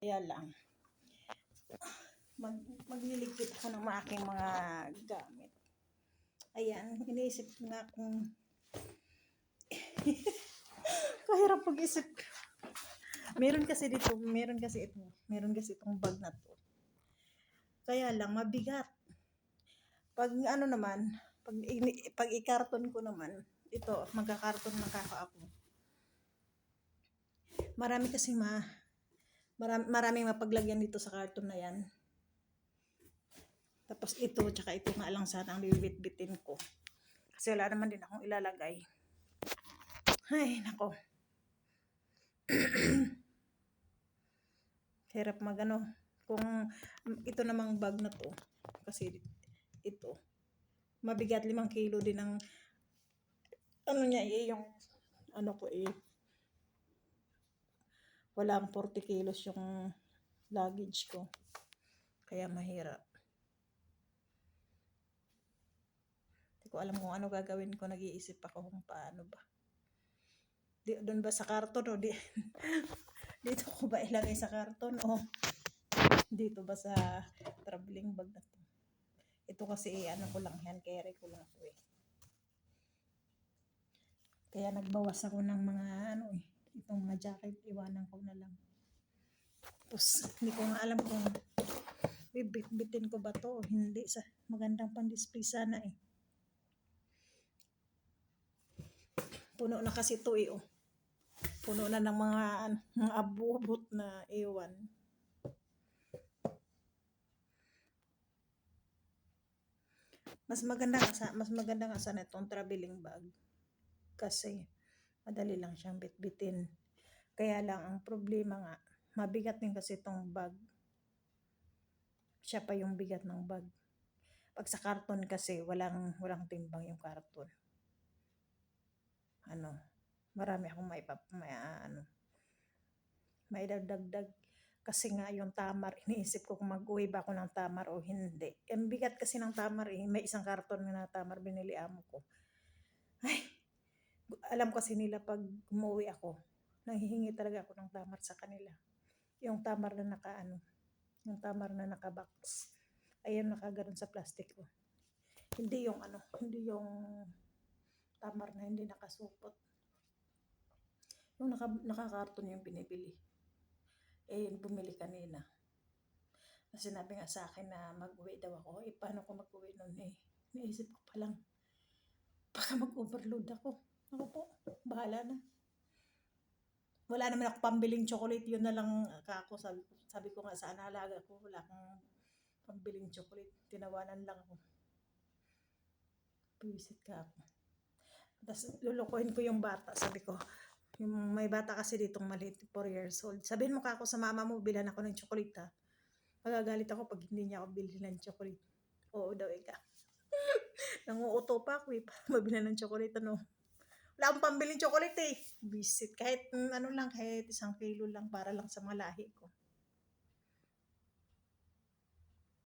Kaya lang, mag, magliligpit ako ng aking mga gamit. Ayan, iniisip nga kung kahirap pag-isip. Meron kasi dito, meron kasi ito, meron kasi itong bag na to. Kaya lang, mabigat. Pag ano naman, pag, pag i-carton ko naman, ito, magka-carton na ako. Marami kasi ma, marami, maraming mapaglagyan dito sa carton na yan. Tapos ito, tsaka ito nga lang sana ang bibit-bitin ko. Kasi wala naman din akong ilalagay. Ay, nako. Hirap magano. Kung ito namang bag na to, kasi ito, mabigat limang kilo din ang ano niya eh, yung ano ko eh, walang 40 kilos yung luggage ko. Kaya mahirap. Hindi ko alam kung ano gagawin ko. Nag-iisip ako kung paano ba. Di, doon ba sa karton o di, dito ko ba ilagay sa karton o dito ba sa traveling bag na to. Ito kasi ano ko lang, hand carry ko lang to eh. Kaya nagbawas ako ng mga ano eh, jacket, iwanan ko na lang. Tapos, hindi ko nga alam kung bibit-bitin ko ba to o hindi. Sa, magandang pan-display sana eh. Puno na kasi to eh oh. Puno na ng mga, mga abubot na iwan. Mas maganda nga sa, mas maganda nga sana itong traveling bag. Kasi, madali lang siyang bitbitin. Kaya lang, ang problema nga, mabigat din kasi itong bag. Siya pa yung bigat ng bag. Pag sa karton kasi, walang, walang timbang yung karton. Ano, marami akong may, may ano, may dagdag kasi nga yung tamar, iniisip ko kung mag-uwi ba ako ng tamar o hindi. Ang bigat kasi ng tamar eh, may isang karton na tamar binili amo ko. Ay, alam kasi nila pag umuwi ako, nanghihingi talaga ako ng tamar sa kanila. Yung tamar na naka ano, yung tamar na naka-box. Ayun nakaganon sa plastic ko. Hindi yung ano, hindi yung tamar na hindi nakasupot. Yung naka, nakakarton yung binibili. Eh, bumili kanina. Sinabi nga sa akin na mag-uwi daw ako. Eh, paano ko mag-uwi nun eh? Naisip ko pa lang. Baka mag-overload ako. Ako po, bahala na. Wala naman ako pambiling chocolate. Yun na lang ako. Sabi, sabi ko nga sa analaga ko, wala akong pambiling chocolate. Tinawanan lang ako. Piwisit ka ako. Tapos lulukuhin ko yung bata. Sabi ko, yung may bata kasi ditong maliit, 4 years old. Sabihin mo ka ako sa mama mo, bilan ako ng chocolate ha. Magagalit ako pag hindi niya ako bilhin ng chocolate. Oo daw ika. Nanguuto pa ako eh. Mabilan ng chocolate ano. Wala akong pambiling chocolate eh. Visit. Kahit mm, ano lang, kahit isang kilo lang para lang sa mga lahi ko.